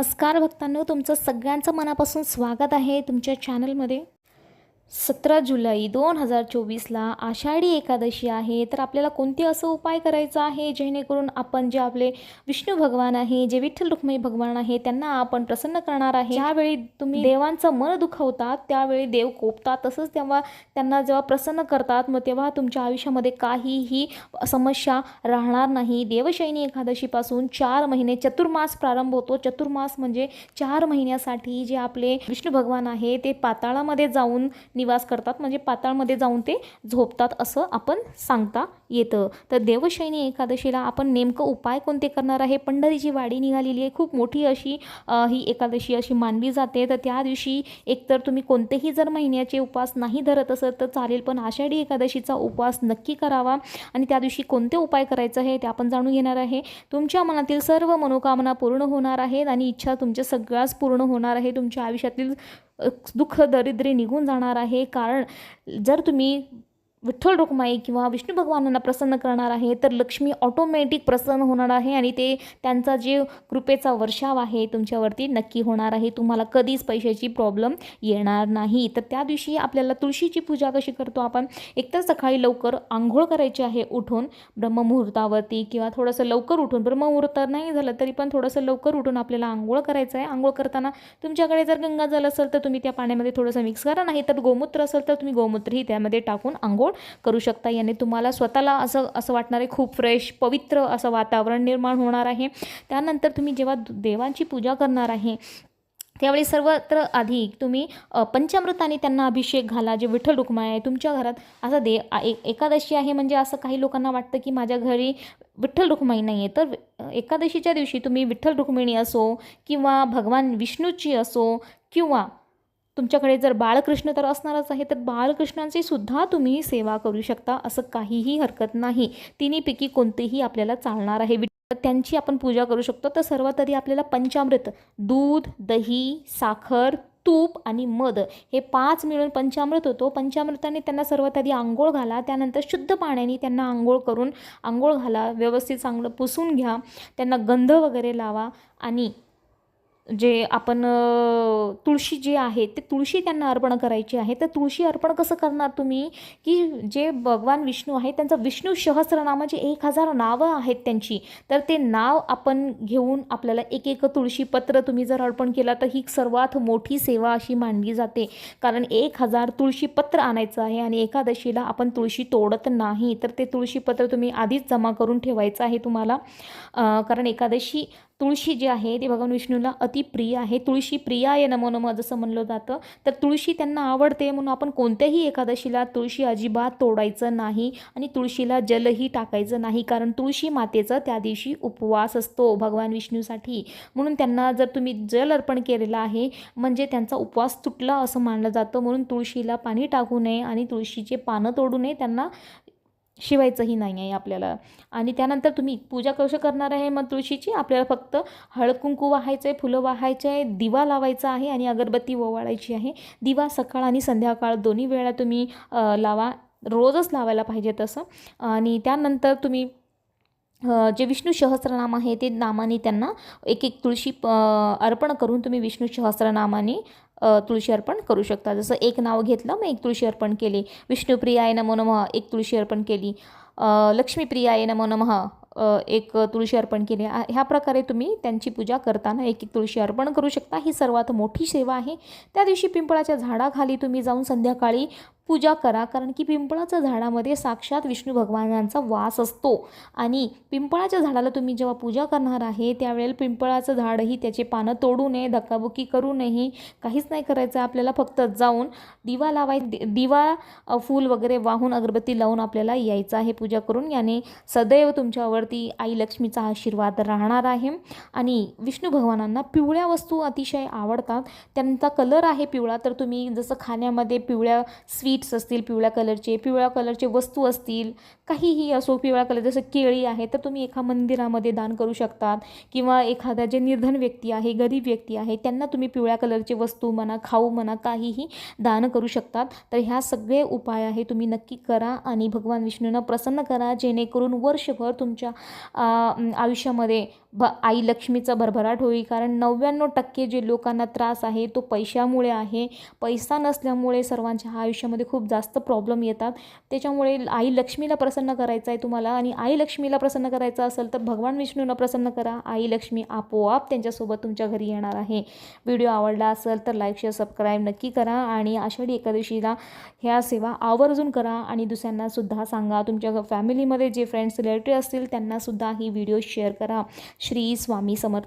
नमस्कार भक्तांनो तुमचं सगळ्यांचं मनापासून स्वागत आहे तुमच्या चॅनलमध्ये सतरा जुलै दोन हजार चोवीसला आषाढी एकादशी आहे. तर आपल्याला कोणते असं उपाय करायचा आहे? जेणेकरून आपण जे आपले विष्णू भगवान आहे जे विठ्ठल रुक्मई भगवान आहे त्यांना आपण प्रसन्न करणार आहे. ज्यावेळी तुम्ही देवांचं मन दुखवतात त्यावेळी देव कोपतात. तसंच तेव्हा त्यांना जेव्हा प्रसन्न करतात मग तेव्हा तुमच्या आयुष्यामध्ये काहीही समस्या राहणार नाही. देवशैनी एकादशीपासून चार महिने चतुर्मास प्रारंभ होतो. चतुर्मास म्हणजे चार महिन्यासाठी जे आपले विष्णू भगवान आहे ते पाताळामध्ये जाऊन निवास करतात म्हणजे पाताळमध्ये जाऊन ते झोपतात असं आपण सांगता येतं. तर देवशैनी एकादशीला आपण नेमकं उपाय कोणते करणार आहे? पंढरीची वाडी निघालेली आहे खूप मोठी अशी ही एकादशी अशी मानली जाते. तर त्या दिवशी एकतर तुम्ही कोणतेही जर महिन्याचे उपवास नाही धरत असत तर चालेल पण आषाढी एकादशीचा उपवास नक्की करावा. आणि त्या दिवशी कोणते उपाय करायचं आहे ते आपण जाणून घेणार आहे. तुमच्या मनातील सर्व मनोकामना पूर्ण होणार आहेत आणि इच्छा तुमच्या सगळ्याच पूर्ण होणार आहे. तुमच्या आयुष्यातील दुःख दरिद्री निघून जाणार आहे. कारण जर तुम्ही विठ्ठल रुक्माई किंवा विष्णू भगवानांना प्रसन्न करणार आहे तर लक्ष्मी ऑटोमॅटिक प्रसन्न होणार आहे आणि ते त्यांचा जे कृपेचा वर्षाव आहे तुमच्यावरती नक्की होणार आहे. तुम्हाला कधीच पैशाची प्रॉब्लेम येणार नाही. तर त्या दिवशी आपल्याला तुळशीची पूजा कशी करतो आपण? एकतर सकाळी लवकर आंघोळ करायची आहे उठून ब्रह्ममुहूर्तावरती किंवा थोडंसं लवकर उठून ब्रह्ममुहूर्त नाही झालं तरी पण थोडंसं लवकर उठून आपल्याला आंघोळ करायचं आहे. आंघोळ करताना तुमच्याकडे जर गंगाजल असेल तर तुम्ही त्या पाण्यामध्ये थोडंसं मिक्स करा नाही तर गोमूत्र असेल तर तुम्ही गोमूत्रही त्यामध्ये टाकून आंघोळ करू शकता. याने तुम्हाला स्वतःला असं असं वाटणार आहे खूप फ्रेश पवित्र असं वातावरण निर्माण होणार आहे. त्यानंतर तुम्ही जेव्हा देवांची पूजा करणार आहे त्यावेळी सर्वत्र आधी तुम्ही पंचामृताने त्यांना अभिषेक घाला जे विठ्ठल रुक्माई आहे तुमच्या घरात असं दे एकादशी आहे म्हणजे असं काही लोकांना वाटतं की माझ्या घरी विठ्ठल रुक्माई नाही आहे तर एकादशीच्या दिवशी तुम्ही विठ्ठल रुक्मिणी असो किंवा भगवान विष्णूची असो किंवा तुमच्याकडे जर बाळकृष्ण तर असणारच आहे तर बाळकृष्णांची सुद्धा तुम्ही सेवा करू शकता असं काहीही हरकत नाही. तिन्हीपैकी कोणतेही आपल्याला चालणार आहे. त्यांची आपण पूजा करू शकतो. तर सर्वात आधी आपल्याला पंचामृत दूध दही साखर तूप आणि मध हे पाच मिळून पंचामृत होतो. पंचामृताने त्यांना सर्वात आधी आंघोळ घाला त्यानंतर शुद्ध पाण्याने त्यांना आंघोळ करून आंघोळ घाला व्यवस्थित चांगलं पुसून घ्या त्यांना गंध वगैरे लावा आणि जे आपण तुळशी जी आहे ते तुळशी त्यांना अर्पण करायची आहे. तर तुळशी अर्पण कसं करणार तुम्ही? की जे भगवान विष्णू आहे त्यांचं विष्णू सहस्रनाम जे एक हजार नावं आहेत त्यांची तर ते नाव आपण घेऊन आपल्याला एक एक तुळशी पत्र तुम्ही जर अर्पण केला तर ही सर्वात मोठी सेवा अशी मानली जाते. कारण एक हजार तुळशी पत्र आणायचं आहे आणि एकादशीला आपण तुळशी तोडत नाही तर ते तुळशी पत्र तुम्ही आधीच जमा करून ठेवायचं आहे तुम्हाला. कारण एकादशी तुळशी जी आहे ती भगवान विष्णूला अतिप्रिय आहे. तुळशी प्रियाय नमो नमः जसं म्हणलं जातं. तर तुळशी त्यांना आवडते म्हणून आपण कोणत्याही एकादशीला तुळशी अजिबात तोडायचं नाही आणि तुळशीला जलही टाकायचं नाही. कारण तुळशी मातेचं त्या दिवशी उपवास असतो भगवान विष्णूसाठी. म्हणून त्यांना जर तुम्ही जल अर्पण केलेलं आहे म्हणजे त्यांचा उपवास तुटला असं मानलं जातं. म्हणून तुळशीला पाणी टाकू नये आणि तुळशीचे पानं तोडू नये. त्यांना शिवायचंही नाही आहे आपल्याला. आणि त्यानंतर तुम्ही पूजा कशी करणार आहे मग तुळशीची? आपल्याला फक्त हळद कुंकू वाहायचं आहे फुलं वाहायचं आहे दिवा लावायचा आहे आणि अगरबत्ती ओवाळायची आहे. दिवा सकाळ आणि संध्याकाळ दोन्ही वेळा तुम्ही लावा. रोजच लावायला पाहिजे तसं. आणि त्यानंतर तुम्ही जे विष्णू सहस्रनाम आहे ते नामाने त्यांना एक एक तुळशी अर्पण करून तुम्ही विष्णू सहस्रनामाने तुळशी अर्पण करू शकता. जसं एक नाव घेतलं मग एक तुळशी अर्पण केली. विष्णुप्रियाय नमो नमः एक तुळशी अर्पण केली. लक्ष्मीप्रियाय नमो नमः एक तुळशी अर्पण केली ह्या प्रकारे तुम्ही त्यांची पूजा करताना एक एक तुळशी अर्पण करू शकता. ही सर्वात मोठी सेवा आहे. त्या दिवशी पिंपळाच्या झाडाखाली तुम्ही जाऊन संध्याकाळी पूजा करा. कारण की पिंपळाच्या झाडामध्ये साक्षात विष्णू भगवानांचा वास असतो. आणि पिंपळाच्या झाडाला तुम्ही जेव्हा पूजा करणार आहे त्यावेळेला पिंपळाचं झाडही त्याचे पानं तोडू नये धक्काबुक्की करू नये. काहीच नाही करायचं. आपल्याला फक्त जाऊन दिवा लावाय दि- दिवा फूल वगैरे वाहून अगरबत्ती लावून आपल्याला यायचं आहे पूजा करून. याने सदैव तुमच्यावर तुमच्यावरती आई लक्ष्मीचा आशीर्वाद राहणार आहे. आणि विष्णू भगवानांना पिवळ्या वस्तू अतिशय आवडतात. त्यांचा कलर आहे पिवळा तर तुम्ही जसं खाण्यामध्ये पिवळ्या स्वीट्स असतील पिवळ्या कलरचे पिवळ्या कलरचे वस्तू असतील काहीही असो पिवळ्या कलर जसं केळी आहे तर तुम्ही एका मंदिरामध्ये दान करू शकतात. किंवा एखाद्या जे निर्धन व्यक्ती आहे गरीब व्यक्ती आहे त्यांना तुम्ही पिवळ्या कलरचे वस्तू म्हणा खाऊ म्हणा काहीही दान करू शकतात. तर ह्या सगळे उपाय आहे तुम्ही नक्की करा आणि भगवान विष्णूंना प्रसन्न करा जेणेकरून वर्षभर तुमच्या त्यांच्या आयुष्यामध्ये भ आई लक्ष्मीचा भरभराट होईल. कारण नव्याण्णव टक्के जे लोकांना त्रास आहे तो पैशामुळे आहे. पैसा नसल्यामुळे सर्वांच्या आयुष्यामध्ये खूप जास्त प्रॉब्लेम येतात. त्याच्यामुळे आई लक्ष्मीला प्रसन्न करायचं आहे तुम्हाला आणि आई लक्ष्मीला प्रसन्न करायचं असेल तर भगवान विष्णूंना प्रसन्न करा. आई लक्ष्मी आपोआप त्यांच्यासोबत तुमच्या घरी येणार आहे. व्हिडिओ आवडला असेल तर लाईक शेअर सबस्क्राईब नक्की करा आणि आषाढी एकादशीला ह्या सेवा आवर्जून करा आणि दुसऱ्यांनासुद्धा सांगा. तुमच्या फॅमिलीमध्ये जे फ्रेंड्स रिलेटिव्ह असतील त्यांनासुद्धा ही व्हिडिओ शेअर करा. श्री स्वामी समर्थ